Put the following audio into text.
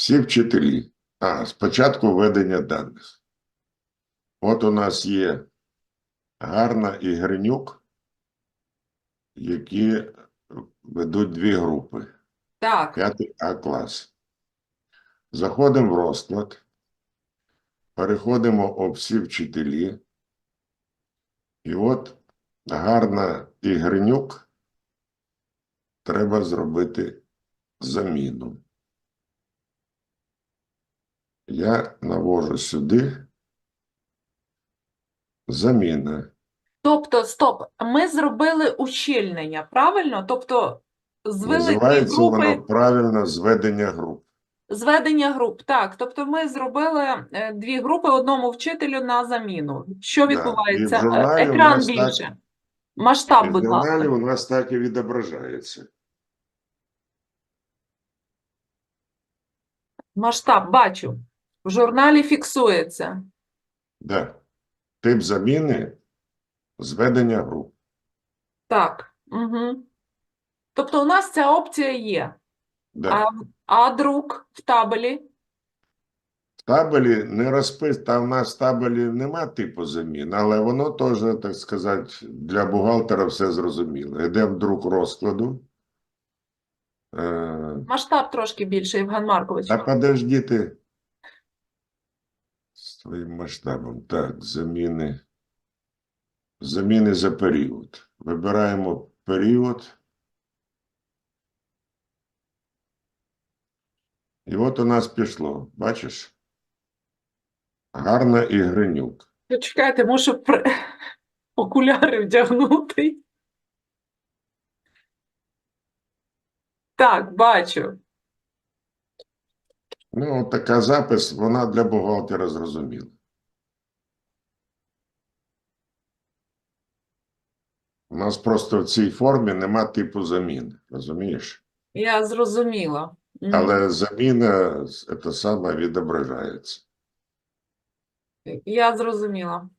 Всі вчителі. А, спочатку введення даних. От у нас є Гарна і Гринюк, які ведуть дві групи. Так, П'ятий А клас. Заходимо в розклад. Переходимо об всі вчителі. І от гарна і Гринюк треба зробити заміну. Я навожу сюди. Заміна. тобто, стоп, ми зробили ущільнення, правильно? Тобто, звели дві Називається групи, воно правильно зведення груп. зведення груп. Так, тобто ми зробили е, дві групи одному вчителю на заміну. Що Да, і в відбувається? Е, журналі у Екран нас так- більше. Масштаб, І в будь журналі ласка. у нас так і відображається. Масштаб бачу. В журналі фіксується. Да. Тип заміни зведення груп. Так. Угу. Тобто у нас ця опція є. Да. А, а друк в табелі? В табелі не розпис, там в нас в табелі нема типу замін, але воно теж, так сказати, для бухгалтера все зрозуміло. Йде в друк розкладу. Е, Масштаб трошки більше, Євген Маркович. Та подожди твоїм масштабом. Так, заміни. Заміни за період. Вибираємо період. І от у нас пішло. Бачиш? Гарна і Гринюк. Почекайте, мушу при... окуляри вдягнути. Так, бачу. Ну, от така запис, вона для бухгалтера зрозуміла. У нас просто в цій формі нема типу заміни, розумієш? Я зрозуміла. Але заміна це саме відображається. Я зрозуміла.